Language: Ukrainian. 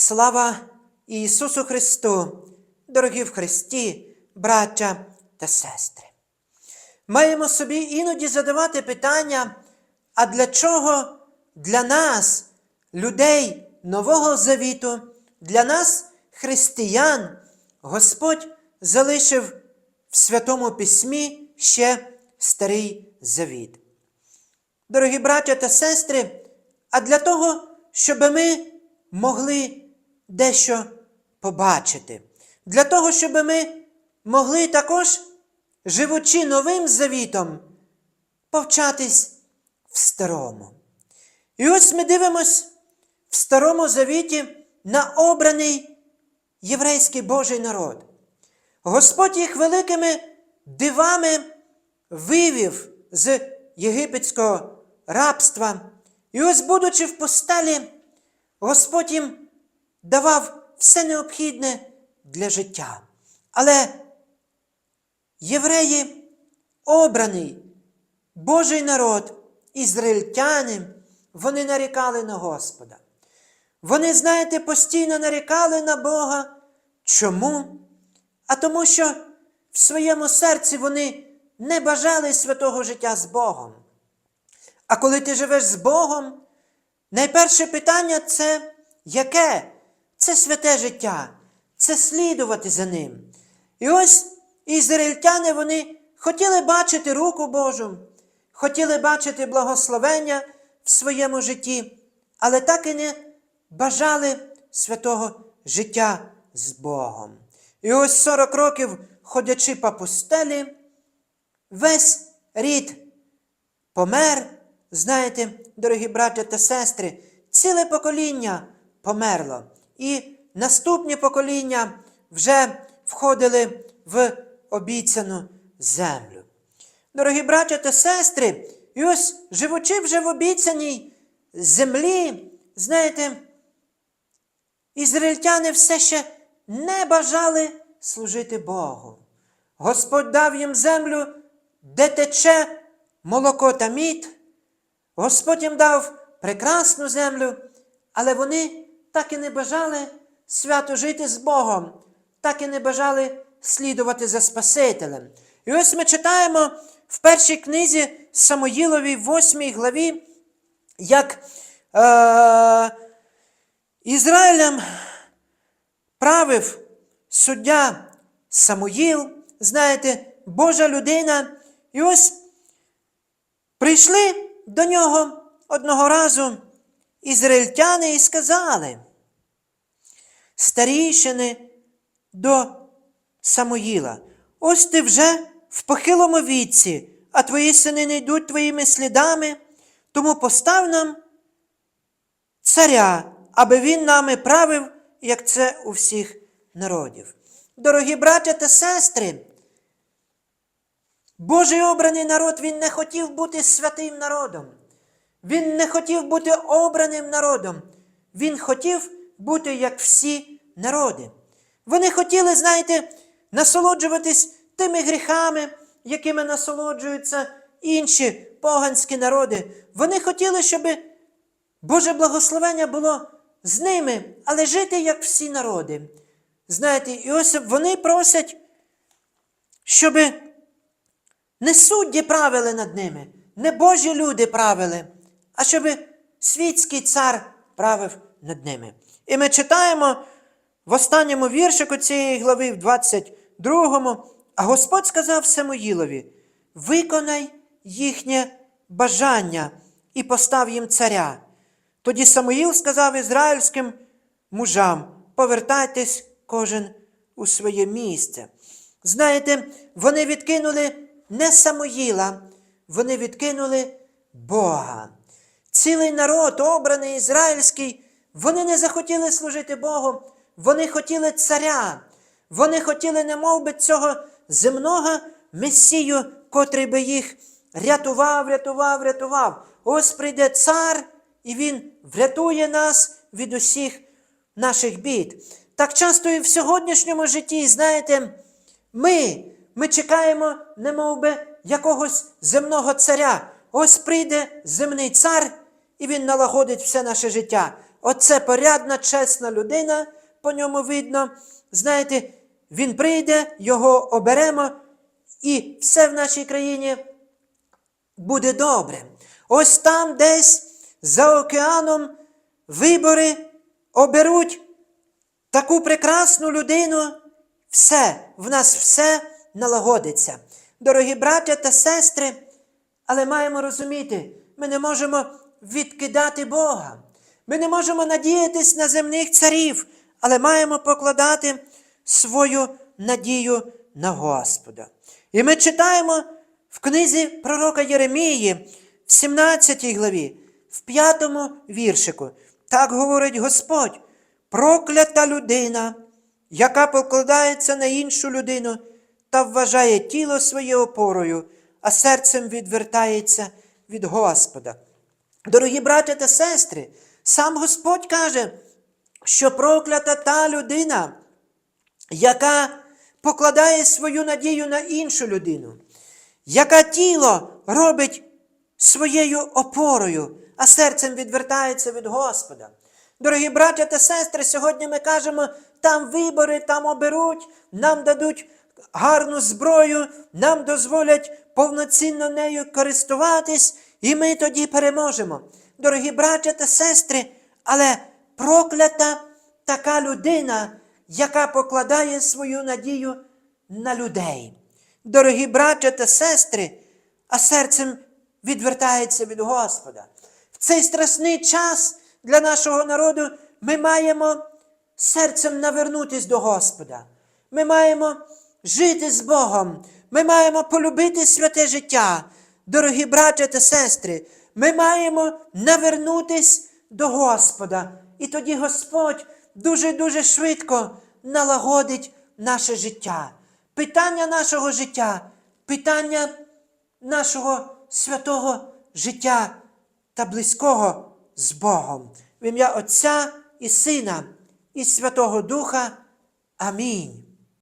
Слава Ісусу Христу, дорогі в Христі, браття та сестри. Маємо собі іноді задавати питання, а для чого для нас, людей Нового Завіту, для нас, християн, Господь залишив в Святому Письмі ще Старий Завіт. Дорогі браття та сестри, а для того, щоб ми могли дещо побачити, для того, щоб ми могли також, живучи новим завітом, повчатись в старому. І ось ми дивимось в Старому Завіті на обраний єврейський Божий народ. Господь їх великими дивами вивів з єгипетського рабства. І ось, будучи в пустелі, Господь їм давав все необхідне для життя. Але євреї, обраний Божий народ, ізраїльтяни, вони нарікали на Господа. Вони, знаєте, постійно нарікали на Бога. Чому? А тому, що в своєму серці вони не бажали святого життя з Богом. А коли ти живеш з Богом, найперше питання це яке? Це святе життя, це слідувати за ним. І ось ізраїльтяни вони хотіли бачити руку Божу, хотіли бачити благословення в своєму житті, але так і не бажали святого життя з Богом. І ось 40 років, ходячи по пустелі, весь рід помер. Знаєте, дорогі браття та сестри, ціле покоління померло. І наступні покоління вже входили в обіцяну землю. Дорогі браття та сестри, і ось живучи вже в обіцяній землі, знаєте, ізраїльтяни все ще не бажали служити Богу. Господь дав їм землю, де тече молоко та мід. Господь їм дав прекрасну землю, але вони так і не бажали свято жити з Богом, так і не бажали слідувати за Спасителем. І ось ми читаємо в першій книзі Самоїловій, 8 главі, як е, Ізраїлем правив суддя Самуїл, знаєте, Божа людина. І ось прийшли до нього одного разу ізраїльтяни і сказали, старійшини до Самуїла, ось ти вже в похилому віці, а твої сини не йдуть твоїми слідами, тому постав нам царя, аби він нами правив, як це у всіх народів. Дорогі браття та сестри, Божий обраний народ, він не хотів бути святим народом. Він не хотів бути обраним народом. Він хотів бути як всі народи. Вони хотіли, знаєте, насолоджуватись тими гріхами, якими насолоджуються інші поганські народи. Вони хотіли, щоб Боже благословення було з ними, але жити як всі народи. Знаєте, і ось вони просять, щоб не судді правили над ними, не Божі люди правили, а щоб світський цар правив над ними. І ми читаємо в останньому віршику цієї глави, в 22-му, а Господь сказав Самуїлові: виконай їхнє бажання і постав їм царя. Тоді Самуїл сказав ізраїльським мужам: повертайтесь кожен у своє місце. Знаєте, вони відкинули не Самуїла, вони відкинули Бога. Цілий народ, обраний ізраїльський, вони не захотіли служити Богу, вони хотіли царя, вони хотіли, не мов би, цього земного Месію, котрий би їх рятував, рятував, рятував. Ось прийде цар, і він врятує нас від усіх наших бід. Так часто і в сьогоднішньому житті, знаєте, ми, ми чекаємо, не мов би, якогось земного царя. Ось прийде земний цар, і він налагодить все наше життя. оце порядна, чесна людина, по ньому видно. Знаєте, він прийде, його оберемо, і все в нашій країні буде добре. Ось там десь за океаном вибори оберуть таку прекрасну людину, все, в нас все налагодиться. Дорогі браття та сестри, але маємо розуміти, ми не можемо відкидати Бога. Ми не можемо надіятись на земних царів, але маємо покладати свою надію на Господа. І ми читаємо в книзі пророка Єремії, в 17 главі, в 5 віршику. Так говорить Господь, проклята людина, яка покладається на іншу людину та вважає тіло своє опорою, а серцем відвертається від Господа. Дорогі браття та сестри, сам Господь каже, що проклята та людина, яка покладає свою надію на іншу людину, яка тіло робить своєю опорою, а серцем відвертається від Господа. Дорогі браття та сестри, сьогодні ми кажемо, там вибори, там оберуть, нам дадуть гарну зброю, нам дозволять повноцінно нею користуватись, і ми тоді переможемо. Дорогі браття та сестри, але проклята така людина, яка покладає свою надію на людей. Дорогі браття та сестри, а серцем відвертається від Господа. В цей страшний час для нашого народу ми маємо серцем навернутись до Господа. Ми маємо жити з Богом. Ми маємо полюбити святе життя. Дорогі браття та сестри, ми маємо навернутись до Господа. І тоді Господь дуже-дуже швидко налагодить наше життя. Питання нашого життя, питання нашого святого життя та близького з Богом. В ім'я Отця і Сина і Святого Духа. Амінь.